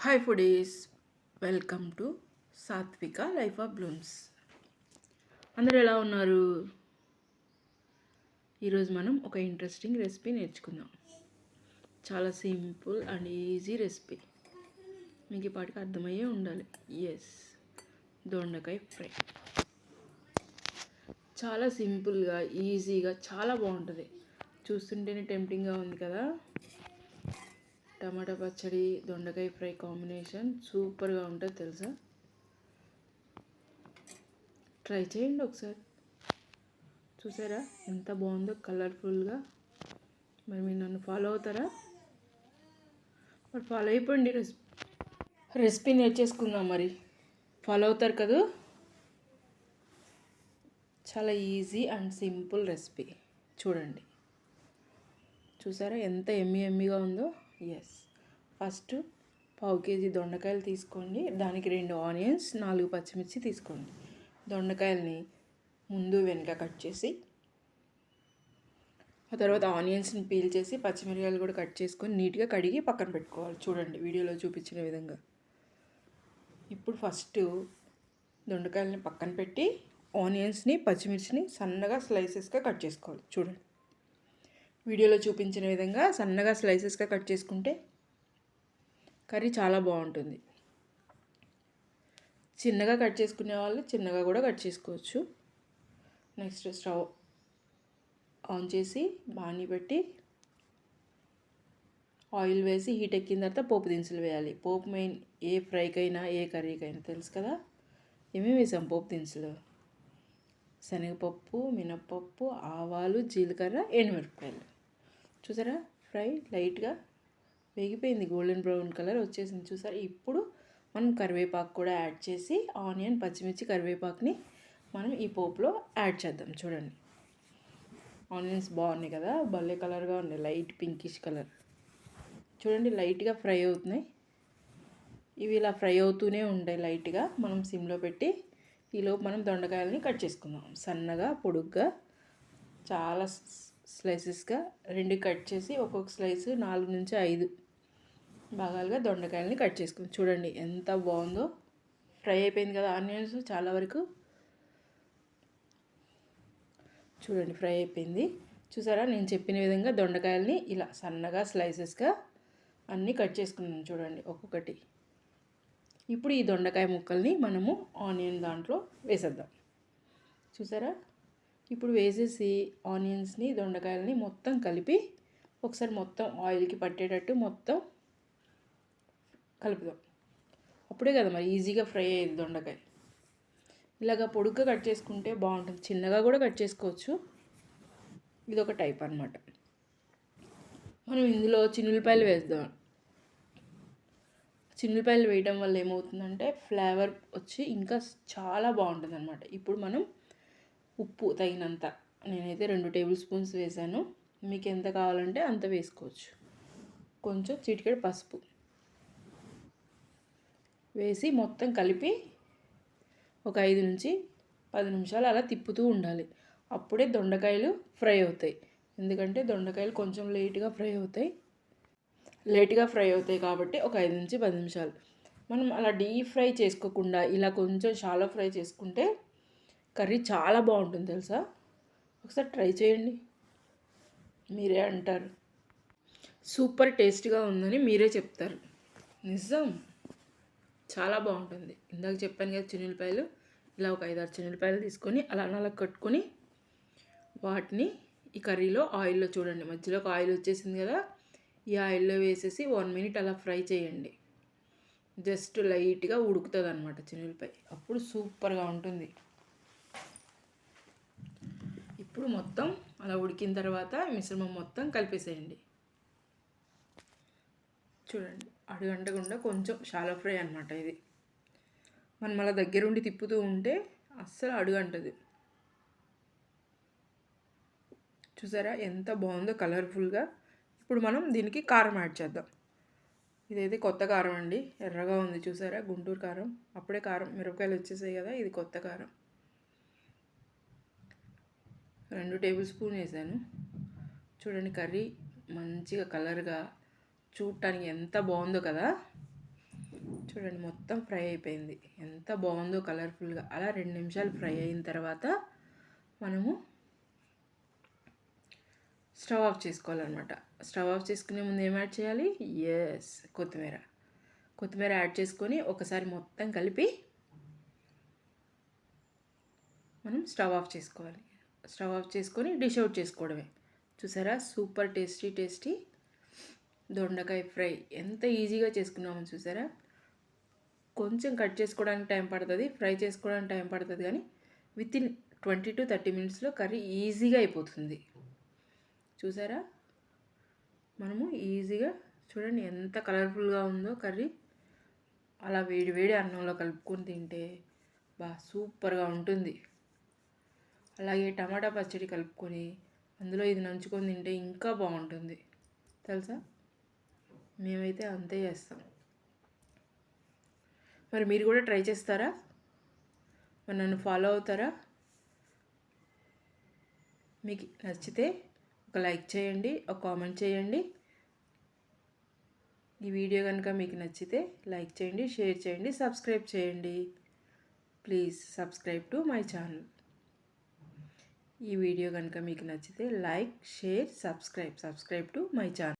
Hi foodies welcome to Satvika life of blooms అందరూ ఎలా ఉన్నారు? ఈరోజు మనం ఒక ఇంట్రెస్టింగ్ రెసిపీ నేర్చుకుందాం. చాలా సింపుల్ అండ్ ఈజీ రెసిపీ మీకు ఈ పాటికి అర్థమయ్యే ఉండాలి. ఎస్ దొండకాయ ఫ్రై. చాలా సింపుల్గా ఈజీగా చాలా బాగుంటుంది. చూస్తుంటేనే టెంప్టింగ్గా ఉంది కదా? టమాటా పచ్చడి దొండకాయ ఫ్రై కాంబినేషన్ సూపర్గా ఉంటుంది తెలుసా? ట్రై చేయండి ఒకసారి. చూసారా? ఎంత బాగుందో కలర్ఫుల్గా. మరి మీరు నన్ను ఫాలో అవుతారా? మరి ఫాలో అయిపోండి రెసిపీ రెసిపీ నేర్చేసుకుందాం మరి. ఫాలో అవుతారు కదా? చాలా ఈజీ అండ్ సింపుల్ రెసిపీ. చూడండి. చూసారా ఎంత ఎమ్మి ఎమ్మిగా ఉందో? ఎస్ ఫస్ట్ పావు కేజీ దొండకాయలు తీసుకోండి. దానికి రెండు ఆనియన్స్ నాలుగు పచ్చిమిర్చి తీసుకోండి. దొండకాయలని ముందు వెనుక కట్ చేసి ఆ తర్వాత ఆనియన్స్ని పీల్ చేసి పచ్చిమిరకాయలు కూడా కట్ చేసుకొని నీట్గా కడిగి పక్కన పెట్టుకోవాలి. చూడండి వీడియోలో చూపించిన విధంగా. ఇప్పుడు ఫస్ట్ దొండకాయలని పక్కన పెట్టి ఆనియన్స్ని పచ్చిమిర్చిని సన్నగా స్లైసెస్గా కట్ చేసుకోవాలి. చూడండి. వీడియోలో చూపించిన విధంగా సన్నగా స్లైసెస్గా కట్ చేసుకుంటే కర్రీ చాలా బాగుంటుంది. చిన్నగా కట్ చేసుకునే వాళ్ళు చిన్నగా కూడా కట్ చేసుకోవచ్చు. నెక్స్ట్ స్టవ్ ఆన్ చేసి బాణీ పెట్టి ఆయిల్ వేసి హీట్ ఎక్కిన తర్వాత పోపు దినుసులు వేయాలి. పోపు మెయిన్ ఏ ఫ్రైకైనా ఏ కర్రీకైనా తెలుసు కదా? ఏమేమి వేసాం? పోపు దినుసులు. శనగపప్పు మినప్పప్పు ఆవాలు జీలకర్ర ఎండుమిరపకాయలు. చూసారా? ఫ్రై లైట్గా వేగిపోయింది. గోల్డెన్ బ్రౌన్ కలర్ వచ్చేసింది. చూసారా? ఇప్పుడు మనం కరివేపాకు కూడా యాడ్ చేసి ఆనియన్ పచ్చిమిర్చి కరివేపాకుని మనం ఈ పోపులో యాడ్ చేద్దాం. చూడండి. ఆనియన్స్ బాగున్నాయి కదా? భలే కలర్గా ఉన్నాయి. Light pinkish colour. చూడండి లైట్గా ఫ్రై అవుతున్నాయి. ఇవి ఇలా ఫ్రై అవుతూనే ఉంటాయి లైట్గా. మనం సిమ్లో పెట్టి ఈలోపు మనం దొండకాయలని కట్ చేసుకుందాం. సన్నగా పొడుగ్గా చాలా స్లైసెస్గా రెండు కట్ చేసి ఒక్కొక్క స్లైస్ నాలుగు నుంచి ఐదు భాగాలుగా దొండకాయలని కట్ చేసుకుని చూడండి ఎంత బాగుందో. ఫ్రై అయిపోయింది కదా ఆనియన్స్ చాలా వరకు. చూడండి ఫ్రై అయిపోయింది. చూసారా? నేను చెప్పిన విధంగా దొండకాయలని ఇలా సన్నగా స్లైసెస్గా అన్నీ కట్ చేసుకున్నాను చూడండి ఒక్కొక్కటి. ఇప్పుడు ఈ దొండకాయ ముక్కల్ని మనము ఆనియన్ దాంట్లో వేసేద్దాం. చూసారా? ఇప్పుడు వేసేసి ఆనియన్స్ని దొండకాయలని మొత్తం కలిపి ఒకసారి మొత్తం ఆయిల్కి పట్టేటట్టు మొత్తం కలుపుదాం. అప్పుడే కదా మరి ఈజీగా ఫ్రై అయ్యేది దొండకాయ. ఇలాగ పొడుగ్గా కట్ చేసుకుంటే బాగుంటుంది. చిన్నగా కూడా కట్ చేసుకోవచ్చు. ఇది ఒక టైప్ అనమాట మనం ఇందులో చిన్నులపాయలు వేద్దాం. చిన్నులపాయలు వేయడం వల్ల ఏమవుతుందంటే ఫ్లేవర్ వచ్చి ఇంకా చాలా బాగుంటుంది అనమాట ఇప్పుడు మనం ఉప్పు తగినంత. నేనైతే రెండు టేబుల్ స్పూన్స్ వేసాను. మీకు ఎంత కావాలంటే అంత వేసుకోవచ్చు. కొంచెం చిటికెడు పసుపు వేసి మొత్తం కలిపి ఒక ఐదు నుంచి పది నిమిషాలు అలా తిప్పుతూ ఉండాలి. అప్పుడే దొండకాయలు ఫ్రై అవుతాయి. ఎందుకంటే దొండకాయలు కొంచెం లేట్గా ఫ్రై అవుతాయి. లేట్గా ఫ్రై అవుతాయి కాబట్టి ఒక ఐదు నుంచి పది నిమిషాలు. మనం అలా డీప్ ఫ్రై చేసుకోకుండా ఇలా కొంచెం షాలో ఫ్రై చేసుకుంటే కర్రీ చాలా బాగుంటుంది తెలుసా? ఒకసారి ట్రై చేయండి. మీరే అంటారు. సూపర్ టేస్ట్గా ఉందని మీరే చెప్తారు. నిజం? చాలా బాగుంటుంది. ఇందాక చెప్పాను కదా చిన్నపాయలు. ఇలా ఒక ఐదారు చిన్నపాయలు తీసుకొని అలా అలా కట్టుకొని వాటిని ఈ కర్రీలో ఆయిల్లో చూడండి. మధ్యలో ఒక ఆయిల్ వచ్చేసింది కదా? ఈ ఆయిల్లో వేసేసి వన్ మినిట్ అలా ఫ్రై చేయండి. జస్ట్ లైట్గా ఉడుకుతుంది అనమాట చిన్నపాయ. అప్పుడు సూపర్గా ఉంటుంది. ఇప్పుడు మొత్తం అలా ఉడికిన తర్వాత మిశ్రమం మొత్తం కలిపేసేయండి. చూడండి అడుగంటకుండా కొంచెం షాలో ఫ్రై అనమాట ఇది. మనం అలా దగ్గరుండి తిప్పుతూ ఉంటే అస్సలు అడుగంటది. చూసారా ఎంత బాగుందో కలర్ఫుల్గా ఇప్పుడు మనం దీనికి కారం యాడ్ చేద్దాం. ఇదైతే కొత్త కారం అండి ఎర్రగా ఉంది చూసారా గుంటూరు కారం. అప్పుడే కారం మిరపకాయలు వచ్చేసాయి కదా ఇది కొత్త కారం. రెండు టేబుల్ స్పూన్ వేసాను. చూడండి కర్రీ మంచిగా కలర్గా చూడటానికి ఎంత బాగుందో కదా. చూడండి మొత్తం ఫ్రై అయిపోయింది. ఎంత బాగుందో కలర్ఫుల్గా. అలా రెండు నిమిషాలు ఫ్రై అయిన తర్వాత మనము స్టవ్ ఆఫ్ చేసుకోవాలన్నమాట. స్టవ్ ఆఫ్ చేసుకునే ముందు ఏం యాడ్ చేయాలి? ఎస్ కొత్తిమీర. కొత్తిమీర యాడ్ చేసుకొని ఒకసారి మొత్తం కలిపి మనం స్టవ్ ఆఫ్ చేసుకోవాలి. స్టవ్ ఆఫ్ చేసుకొని డిష్ అవుట్ చేసుకోవడమే. చూసారా? సూపర్ టేస్టీ టేస్టీ దొండకాయ ఫ్రై. ఎంత ఈజీగా చేసుకున్నామో చూసారా? కొంచెం కట్ చేసుకోవడానికి టైం పడుతుంది ఫ్రై చేసుకోవడానికి టైం పడుతుంది కానీ within twenty to thirty మినిట్స్లో కర్రీ ఈజీగా అయిపోతుంది. చూసారా? మనము ఈజీగా చూడండి ఎంత కలర్ఫుల్గా ఉందో కర్రీ. అలా వేడి వేడి అన్నంలో కలుపుకొని తింటే బా సూపర్గా ఉంటుంది. అలాగే టమాటా పచ్చడి కలుపుకొని అందులో ఇది నంచుకొని తింటే ఇంకా బాగుంటుంది. తెలుసా? మేమైతే అంతే చేస్తాం. మరి మీరు కూడా ట్రై చేస్తారా? మరి నన్ను ఫాలో అవుతారా? మీకు నచ్చితే ఒక లైక్ చేయండి ఒక కామెంట్ చేయండి. ఈ వీడియో కనుక మీకు నచ్చితే లైక్ చేయండి షేర్ చేయండి సబ్స్క్రైబ్ చేయండి. Please subscribe to my channel. ఈ వీడియో కనుక మీకు నచ్చితే like share subscribe. Subscribe to my channel.